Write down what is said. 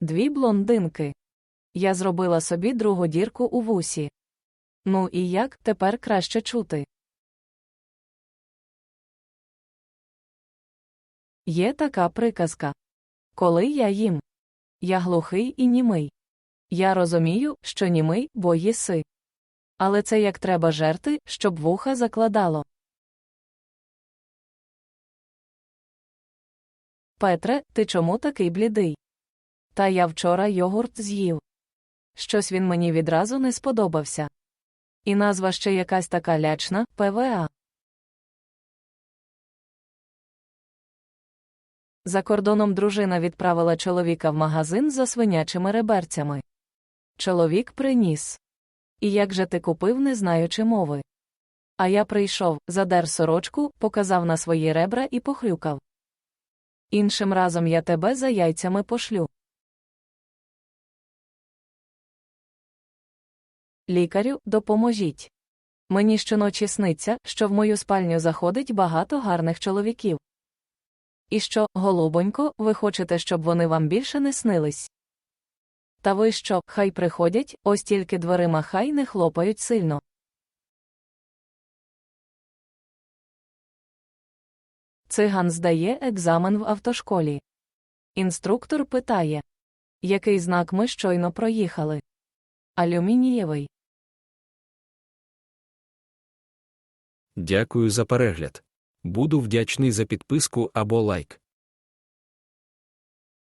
Дві блондинки. Я зробила собі другу дірку у вусі. Ну і як тепер краще чути? Є така приказка. Коли я їм. Я глухий і німий. Я розумію, що німий, бо їси. Але це як треба жерти, щоб вуха закладало. Петре, ти чому такий блідий? Та я вчора йогурт з'їв. Щось він мені відразу не сподобався. І назва ще якась така лячна ПВА. За кордоном дружина відправила чоловіка в магазин за свинячими реберцями. Чоловік приніс. І як же ти купив, не знаючи мови. А я прийшов, задер сорочку, показав на свої ребра і похрюкав. Іншим разом я тебе за яйцями пошлю. Лікарю, допоможіть. Мені щоночі сниться, що в мою спальню заходить багато гарних чоловіків. І що, голубонько, ви хочете, щоб вони вам більше не снились? Та ви що, хай приходять, ось тільки дверима хай не хлопають сильно. Циган здає екзамен в автошколі. Інструктор питає, який знак ми щойно проїхали. Алюмінієвий. Дякую за перегляд. Буду вдячний за підписку або лайк.